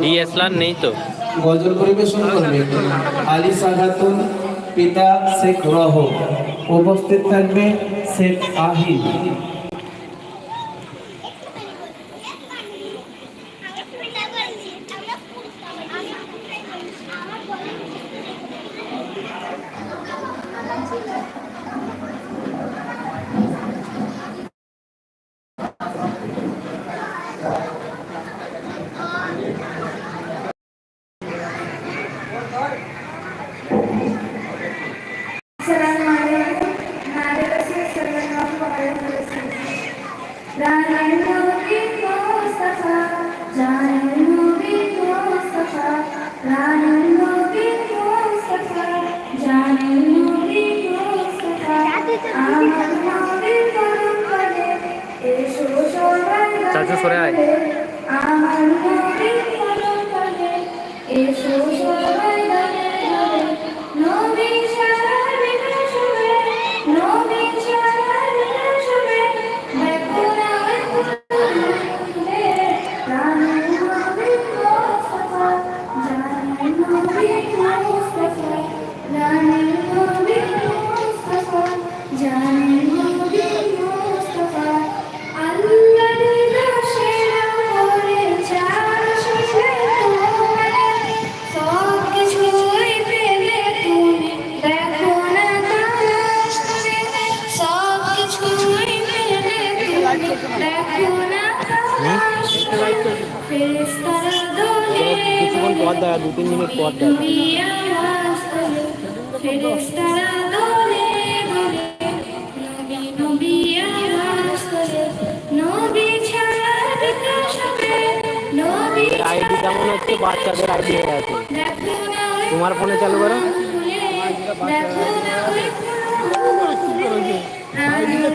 DSLR নেই তো। গজল পরিবেশন করবে। আলী সাগাতুন পিতা শেখ রহ। উপস্থিত থাকবে শেখ আহিল। চাচা সরে আয়। এসো সবাই নবী পর দু তিন পর আইডি কেমন হচ্ছে বাচ্চাদের আইডি হয়ে আছে তোমার ফোনে চালু করো আইডিটা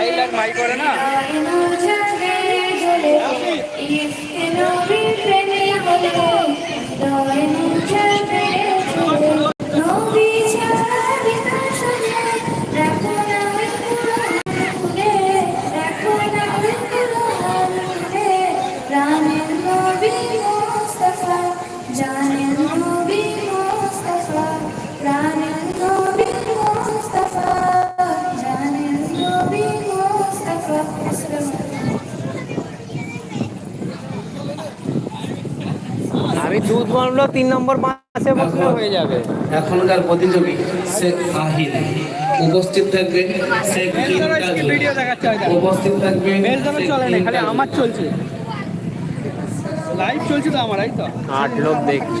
প্রেমী চাইলার মাই করে না? ইসকে নবী আমি দুধ মারলো তিন নম্বর মাসে বসলে হয়ে যাবে। এখনকার প্রতিযোগী শেখ আহিল উপস্থিত থাকবে শেখ। উপস্থিত থাকবে খালি আমার চলছে। লাইভ চলছে তো আমার এই তো। আট লোক দেখছে।